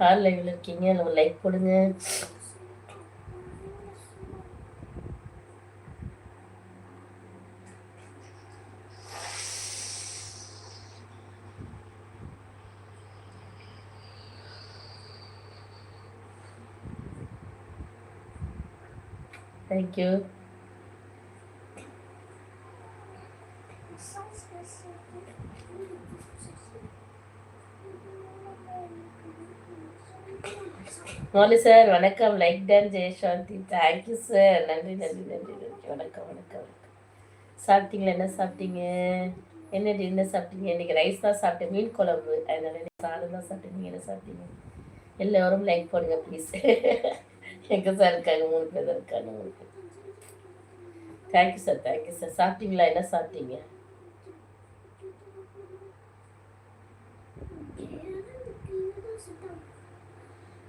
R இருக்கீங்க நம்ம like போடுங்க. தேங்க்யூ மோலி சார் வணக்கம். Like done Jayasanthi. Thank you sir நன்றி நன்றி நன்றி நன்றி. வணக்கம் வணக்கம் வணக்கம். சாப்பிட்டீங்களா? என்ன சாப்பிட்டீங்க? என்ன டின்னர் சாப்பிட்டீங்க? இன்னைக்கு ரைஸ் தான் சாப்பிட்டேன். மீன் குழம்பு. அதனால இன்னைக்கு சாதம் தான் சாப்பிட்டேன். நீங்கள் என்ன சாப்பிட்டீங்க? எல்லோரும் லைக் போடுங்க ப்ளீஸ் எங்கே சார் இருக்காங்க? மூணு பேர் தான் இருக்காங்க மூணு பேர். தேங்க்யூ சார் தேங்க்யூ சார் சாப்பிட்டீங்களா? என்ன சாப்பிட்டீங்க?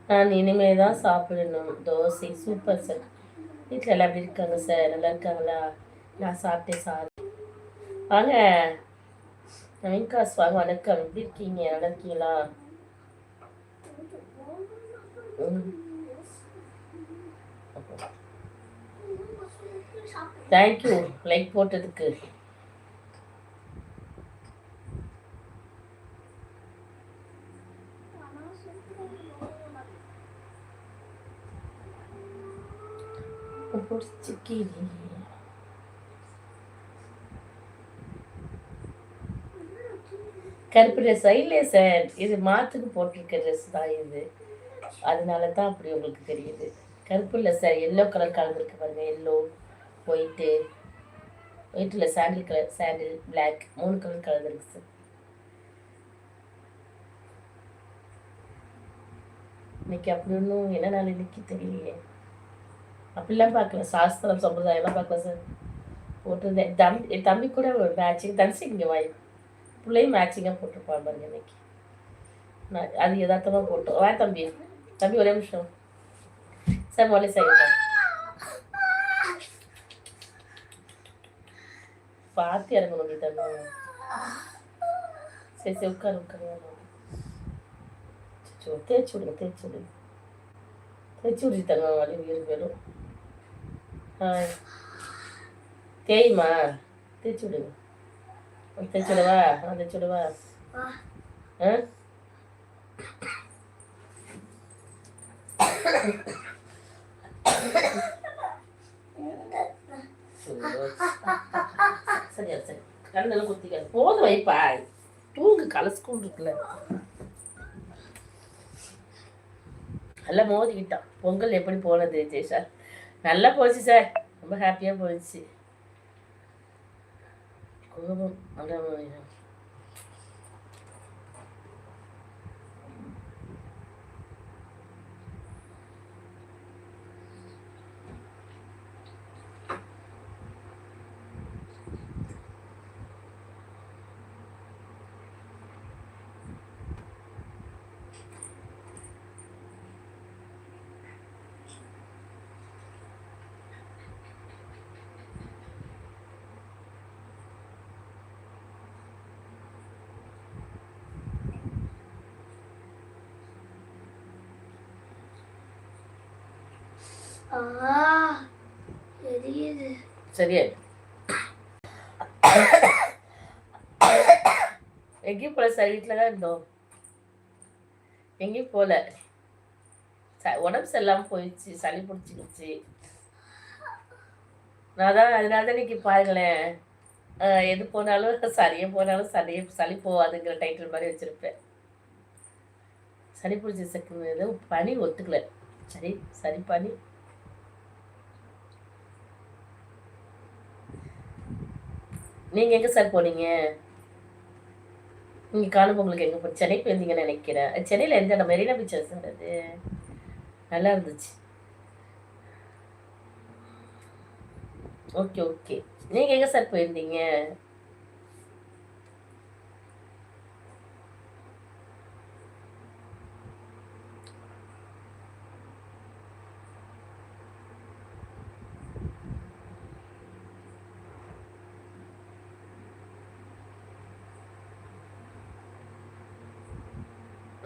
நான் இனிமே தான் சாப்பிடணும். தோசை சூப்பர் சார் வீட்டில் எல்லாம் எப்படி இருக்காங்க சார் நல்லா இருக்காங்களா? நான் சாப்பிட்டேன் சார் வாங்க. நவீன்காஸ் வாங்க. வணக்கம். எப்படி இருக்கீங்க? நல்லா இருக்கீங்களா? ம். தேங்க்யூ லைக் போட்டதுக்கு. கருப்பு ட்ரெஸ்ஸா இல்லையே சார். இது மாத்துக்கு போட்டிருக்க ட்ரெஸ் தான் இது. அதனால தான் அப்படி உங்களுக்கு தெரியுது. கருப்பு இல்லை சார். எல்லோ கலர் கலந்துருக்கு பாருங்க. எல்லோ ஒயிட்டு ஒயிட்டில் சாண்டில் கலர் சாண்டில் பிளாக் மூணு கலர் கலர் கலந்துருக்கு சார் இன்னைக்கு அப்படி ஒன்றும் என்ன நாள் இன்னைக்கு தெரியலையே. அப்படிலாம் பார்க்கல. சாஸ்திரம் சம்பிரதாயம்லாம் பார்க்கல சார். போட்டிருந்தேன். தம்பி என் தம்பி கூட மேட்சிங் தனுசு இங்கே வாய். பிள்ளையும் மேட்சிங்காக போட்டிருப்பான் பாருங்க இன்னைக்கு. நான் அது யதார்த்தமாக போட்டோம். வா தம்பி. தம்பி ஒரே நிமிஷம். சார் மொழி சார் பார்த்து இறங்கணும் நீ சரி சரி உட்காரு உட்காரு சோ தேய்ச்சி விடுங்க தேய்ச்சி விடுங்க. தேய்ச்சி விடுச்சு தங்க வலி உயிர் போயிடும் ஆ. தேய்மா? தேய்ச்சி விடுங்க. தேய்ச்சி விடவா? ஆ தேய்ச்சி விடவா? ஆ? சரியா சரி கண்ணெல்லாம் குத்திக்க போதும் வைப்பா தூங்கு கலசுக்கும் இருக்குல்ல நல்லா மோதிக்கிட்டான் பொங்கல் எப்படி போனது ஜெய் சார். நல்லா போச்சு சார் ரொம்ப ஹாப்பியாக போச்சு கோபம் அதான் ஆ சரியா? எங்கேயும் போல சார் வீட்டில் தான் இருந்தோம். எங்கேயும் போல. ச- உடம்பு சரியில்லாமல் போயிடுச்சு சளி பிடிச்சிக்கிச்சு நான் தான் அதனால தான் இன்னைக்கு பாருங்களேன். எது போனாலும் சரியே போனாலும் சளியே சளி போகாதுங்கிற டைட்டில் மாதிரி வச்சுருப்பேன். சளி பிடிச்ச செக்கு பனி ஒத்துக்கல. சரி சரி பனி நீங்கள் எங்கே சார் போனீங்க? நீங்கள் காணும் உங்களுக்கு எங்கே சென்னை போயிருந்தீங்கன்னு நினைக்கிறேன். சென்னையில் எந்த இடம்? மெரினா பீச்சா சார் அது. நல்லா இருந்துச்சு. Okay okay. நீங்கள் எங்கே சார் போயிருந்தீங்க?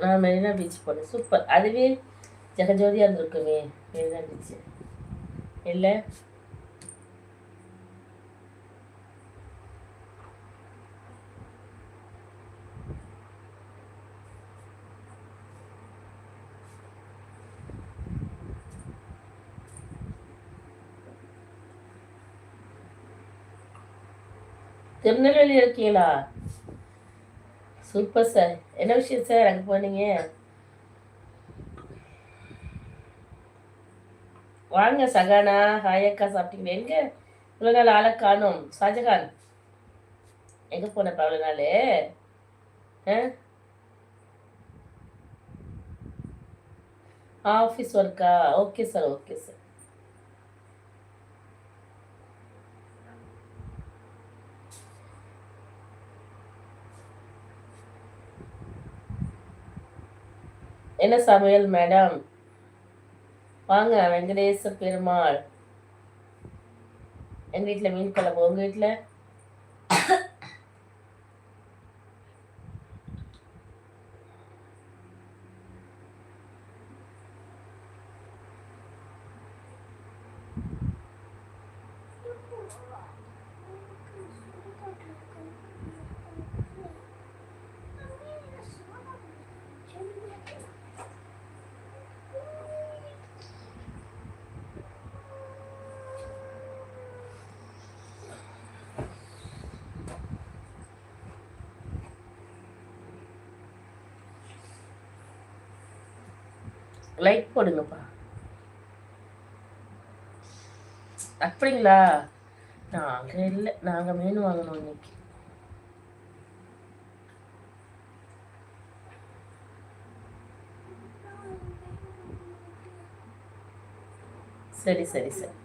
நான் மெரினா பீச் போனேன். சூப்பர். அதுவே ஜெகஜோதியாக இருந்திருக்குமே மெரினா பீச். இல்லை? திருநெல்வேலி இருக்கீங்களா? சூப்பர் சார் என்ன விஷயம் சார் அங்கே போனீங்க? வாங்க சகானா. ஹாயக்கா சாப்பிட்டீங்க எங்க? இவ்வளோ நாள் ஆளை காணும். ஷாஜகான். எங்கே போனப்பா அவ்வளோ நாள்? ஆ? ஆஃபீஸ் ஒர்க்கா ஓகே சார் ஓகே சார் என்ன சமையல் மேடம்? வாங்க வெங்கடேச பெருமாள். எங்கள் வீட்டில் மீன் குழம்பு? உங்கள் வீட்டில் லைக் போடுங்கப்பா. அப்படிங்களா? நாங்கள் இல்லை நாங்கள் மீன் வாங்கணும் இன்னைக்கு. சரி சரி சரி.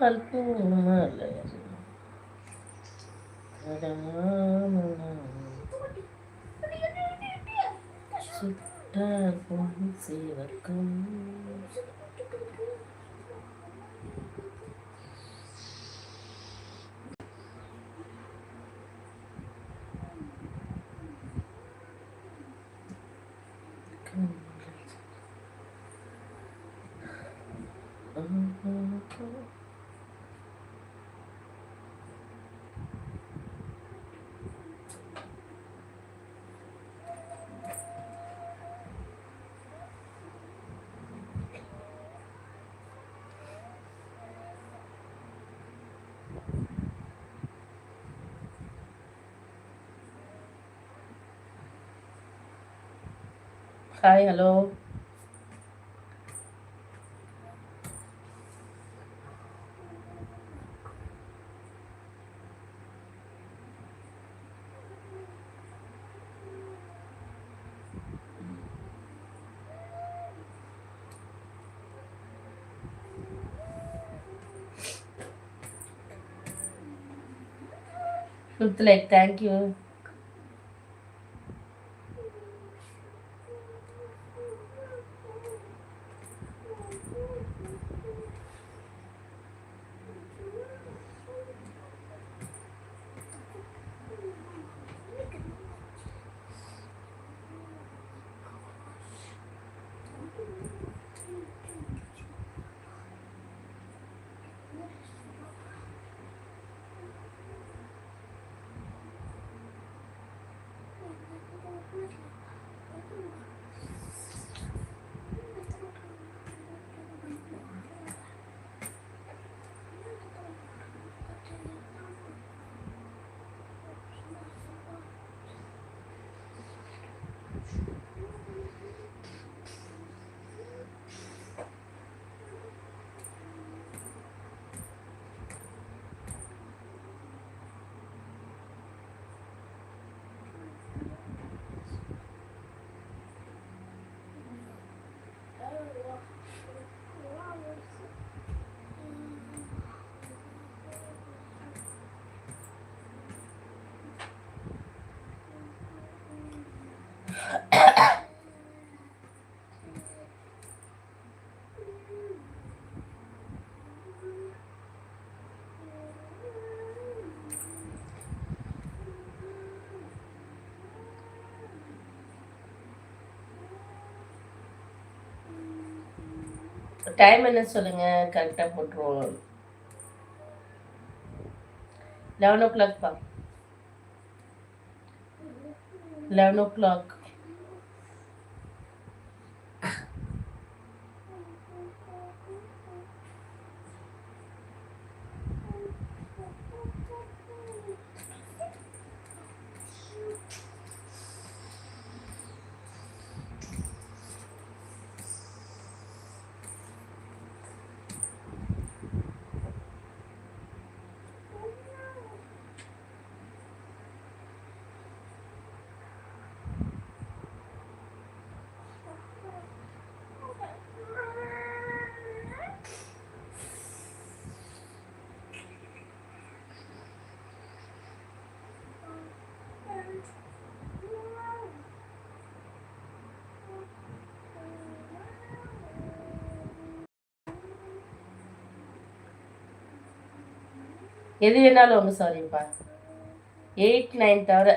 தொட்டால் பூமலர் கடமாமலர் சுட்டால் பொன் சிவக்கும் hi hello fifth like thank you time என்ன சொல்லுங்க? கரெக்டாக போட்டுருவோம். லெவன் ஓ கிளாக் பா. லெவன் ஓ கிளாக் எது வேணாலும் ஒன்று சாரிப்பா எயிட் நைன் தவிர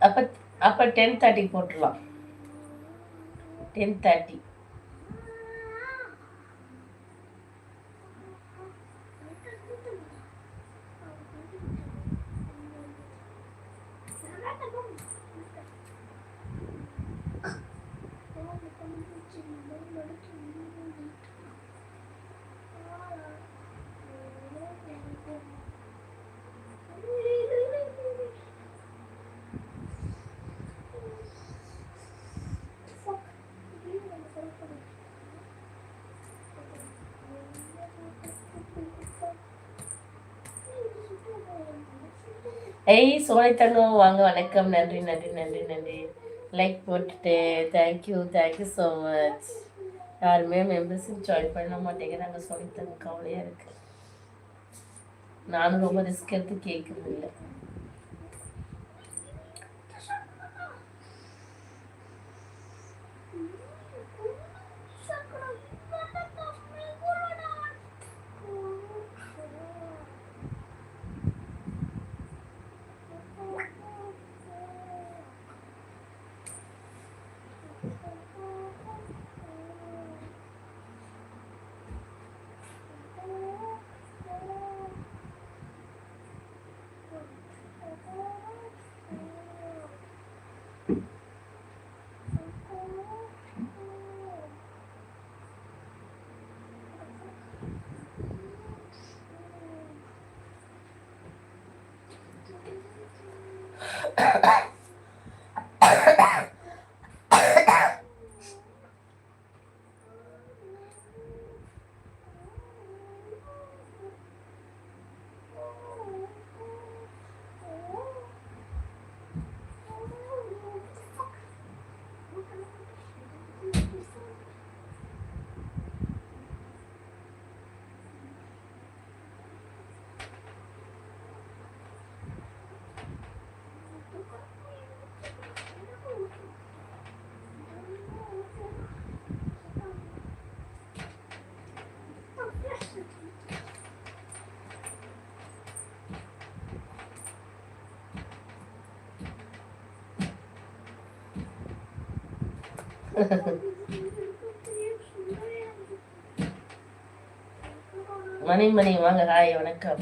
அப்போ அப்போ டென் தேர்ட்டி போட்டுடலாம் டென் தேர்ட்டி ஐய் சோனித்தனும் வாங்க வணக்கம். நன்றி நன்றி நன்றி நன்றி. லைக் போட்டுட்டு thank you thank you so much யாருமே மெம்பர்ஷிப் ஜாயின் பண்ண மாட்டேங்கிறாங்க. சோனித்தங்க கவலையாக இருக்குது நானும் ரொம்ப ரிஸ்க் எடுத்து கேட்குறது இல்லை மணி மணி வாங்க ஹாய் வணக்கம்.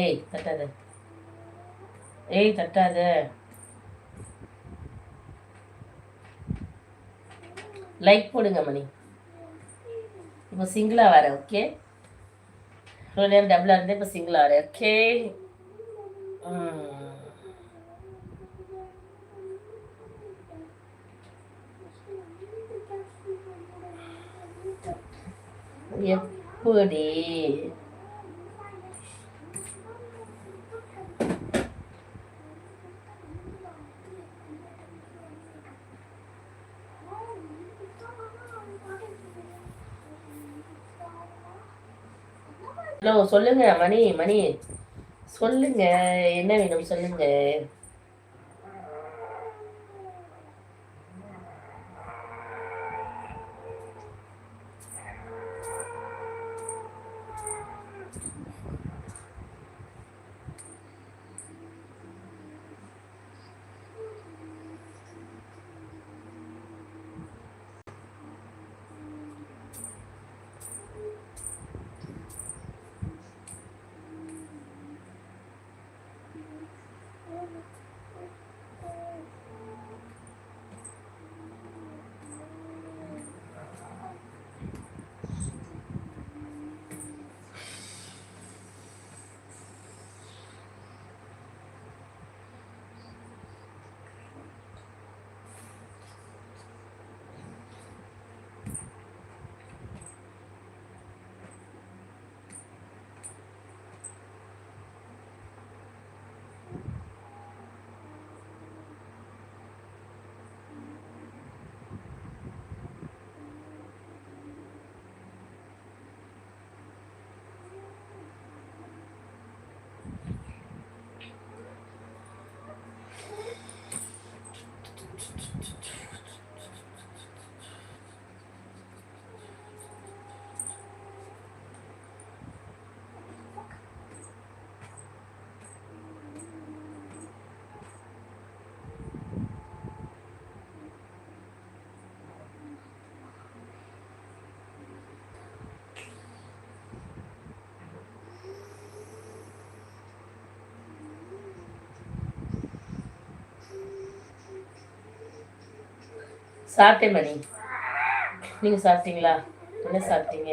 ஏய் தட்டாத. ஏய் தட்டாத. லைக் போடுங்க மணி. இப்போ சிங்கிளாக வரேன் ஓகே இவ்வளோ நேரம் டபுளாக இருந்தேன் இப்போ சிங்கிளாக வரேன் ஓகே எப்படி ஹலோ சொல்லுங்க மணி மணி. சொல்லுங்க என்ன வேணும் சொல்லுங்க. சாப்பிட்டேன் மணி. நீங்கள் சாப்பிட்டீங்களா? என்ன சாப்பிட்டீங்க?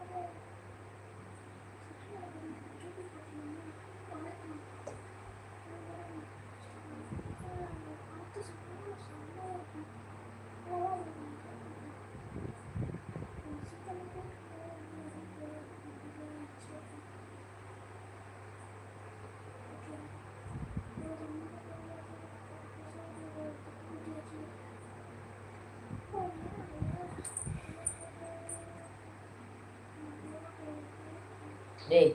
டேய்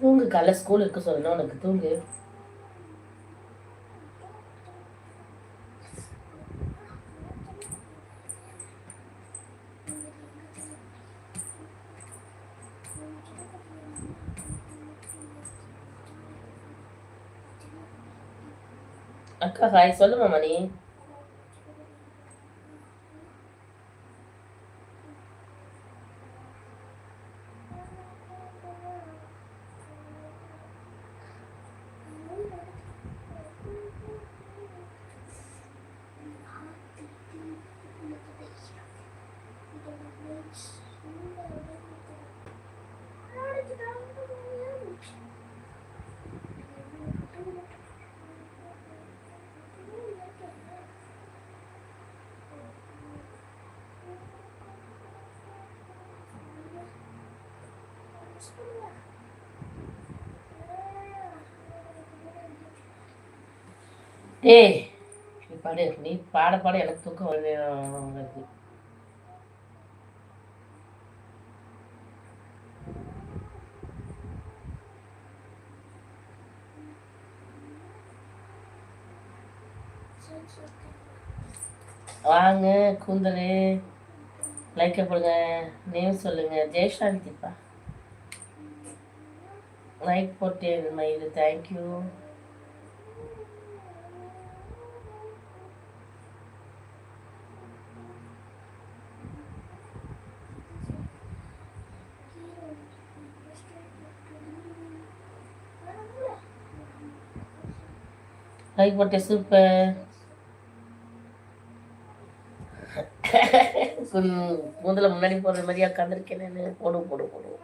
தூங்கு காலைல ஸ்கூல் இருக்க சொல்லணும் உனக்கு தூங்கு. அக்கா ஹாய் சொல்லுமா மணி. ஏய் நீ பாடு நீ பாட பாட எனக்கு தூக்கம் வருது வாங்க கூந்தலு. லைக் போடுங்க நேம் சொல்லுங்க. ஜெயசாந்தி லைக் போட்டேன் மயில் தேங்க்யூ லைக் போட்டேன் சூப்பர் முதல்ல முன்னாடி போடுற மாதிரியா கந்திருக்கேன் நான். போடு போடு போடுவோம்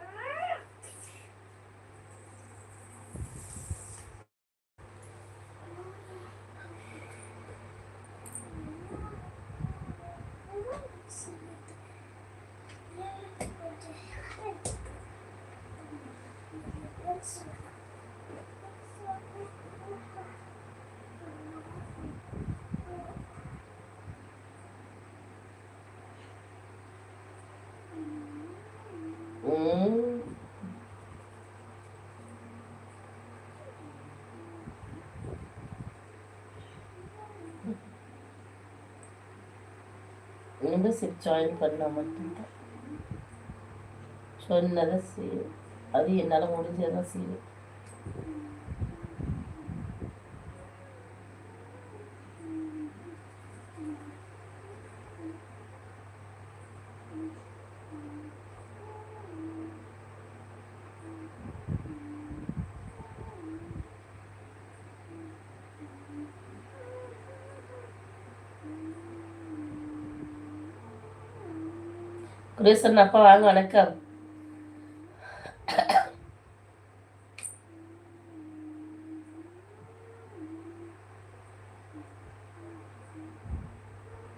போடு மெம்பர்ஷிப் ஜாயின் பண்ணால் மட்டும்தான் சொன்னதை செய்யும் அது என்னால் முடிஞ்சதான் செய்யும் குரேசன் அப்பா வாங்க வணக்கம்.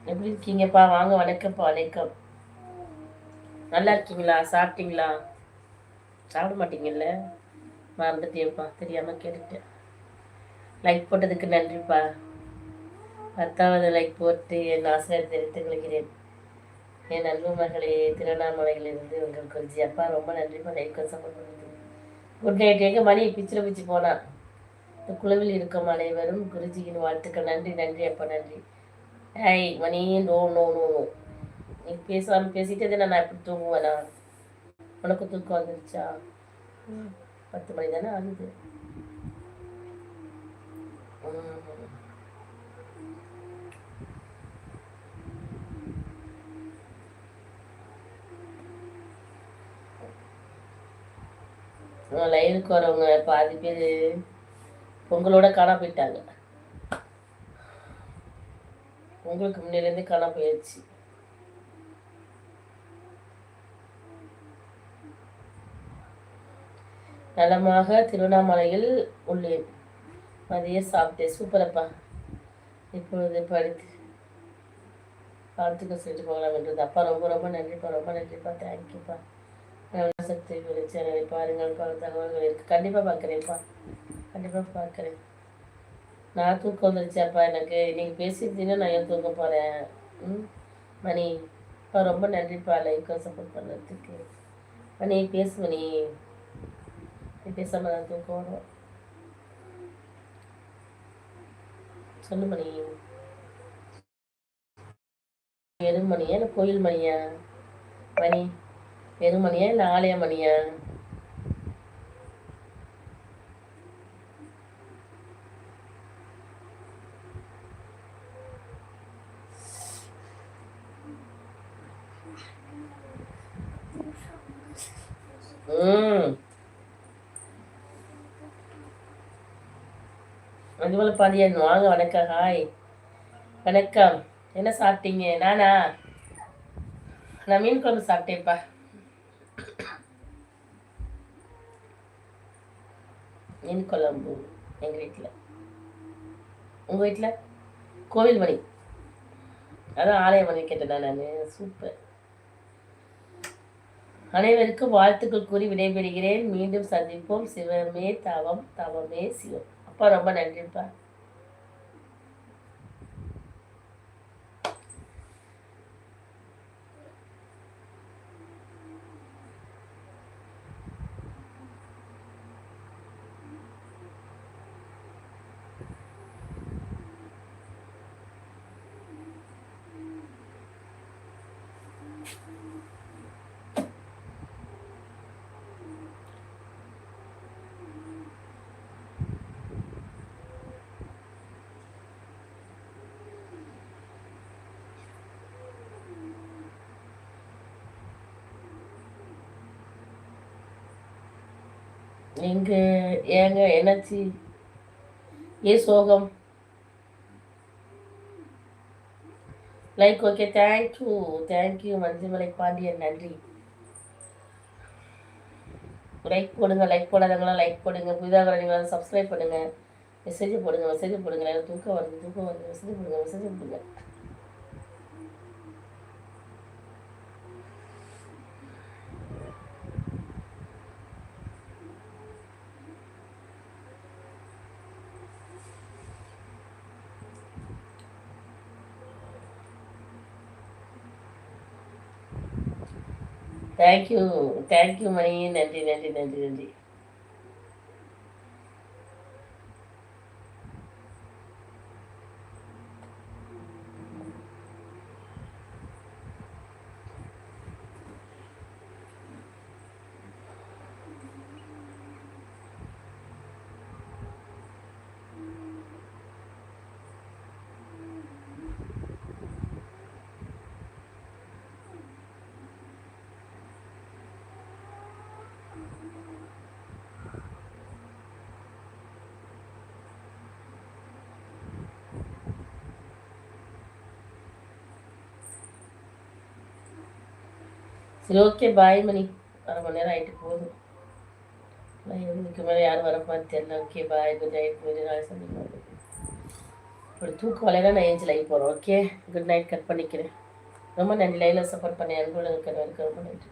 எப்படி இருக்கீங்கப்பா? வாங்க வணக்கம்ப்பா வணக்கம். நல்லா இருக்கீங்களா? சாப்பிட்டீங்களா? சாப்பிட மாட்டீங்கல்ல? மறந்துட்டேன்ப்பா தெரியாமல் கேட்டுட்டேன். லைக் போட்டதுக்கு நன்றிப்பா. பத்தாவது லைக் போட்டு என் ஆசிரியர் தெரிவித்துக் கொள்கிறேன் என் அன்பு திருவண்ணாமலையிலிருந்து உங்கள் குறிச்சி அப்பா ரொம்ப நன்றிப்பா லைக் சப்போர்ட் குட் நைட் எங்கே மணி? பிச்சில் பிச்சு போனான் இந்த குழுவில் இருக்கும் அனைவரும் குருஜியின் வாழ்த்துக்கள். நன்றி நன்றி அப்பா நன்றி. ஐய் மணி நோ நோ நோ நோ. நீ பேசாமல் பேசிட்டே நான் எப்படி தூங்குவேனா? உனக்கு தூக்கம் வந்துருச்சா? பத்து மணி தானே ஆகுது. லைனுக்கு வரவங்க பாதி பேர் பொங்கலோட காணா போயிட்டாங்க. பொங்கலுக்கு முன்னிலேருந்து காணா போயிடுச்சு நலமாக திருவண்ணாமலையில் உள்ளேன். மதிய சாப்பிட்டேன். சூப்பரப்பா இப்பொழுது படித்து வாழ்த்துக்கள் செஞ்சு போகலாம் என்றது. அப்பா ரொம்ப ரொம்ப நன்றிப்பா ரொம்ப நன்றிப்பா. தேங்க்யூப்பா சக்தி சேனலை பாருங்கள் பல தகவல்கள் இருக்குது கண்டிப்பாக பார்க்குறேன்ப்பா கண்டிப்பாக பார்க்குறேன். நான் தூக்கம் வந்துருச்சாப்பா எனக்கு. நீங்கள் பேசியிருந்தீங்கன்னா நான் ஏன் தூக்க போகிறேன் ம்? மணி. அப்பா ரொம்ப நன்றிப்பா லைக்காக சப்போர்ட் பண்ணுறதுக்கு மணி பேசு மணி. நீ பேசாமல் நான் தூக்கம் வரும் சொல்லு மணி. எது மணியா இல்லை கோயில் மணியா? மணி. பெருமணியா இல்லை ஆலயமணியா ம். மதுமலை பாண்டியன் வாங்க வணக்கம். ஹாய். வணக்கம். என்ன சாப்பிட்டீங்க? நானா? நான் மீன் குழம்பு சாப்பிட்டேன்ப்பா. மீன் குழம்பு எங்கள் வீட்டில் உங்கள் வீட்டில் கோவில் மணி. அதான் ஆலய மணி கேட்டேன் நான். சூப்பர். அனைவருக்கும் வாழ்த்துக்கள் கூறி விடைபெறுகிறேன். மீண்டும் சந்திப்போம். சிவமே தவம் தவமே சிவம். அப்பா ரொம்ப நன்றிப்பா. எங்க ஏங்க என்னாச்சு? ஏ சோகம்? Like okay thank you thank you Manjumalai Pandian நன்றி. லைக் போடுங்க லைக் போடாதவங்களாம் லைக் போடுங்க. புதிதாக நீங்கள் சப்ஸ்கிரைப் பண்ணுங்கள் மெசேஜ் போடுங்க மெசேஜ் போடுங்க. எனக்கு தூக்கம் வருது தூக்கம் வருது மெசேஜ் போடுங்க மெசேஜ் போடுங்க. தேங்க்யூ தேங்க்யூ மணி நன்றி நன்றி நன்றி நன்றி சரி ஓகே பாய் மணி. அரை மணி நேரம் ஆகிட்டு போதும். நான் இதுக்கு மேலே யாரும் வரப்பான்னு தெரியல. ஓகே பாய் குட் நைட் போய் நாள் சந்திக்கலாம். இப்படி தூக்கம் வலையில நான் ஏஞ்சி லைவ் போகிறோம் ஓகே குட் நைட் கட் பண்ணிக்கிறேன். ரொம்ப நன்றி லைவில் சப்போர்ட் பண்ணி அன்புகளுக்கு ரொம்ப நன்றி.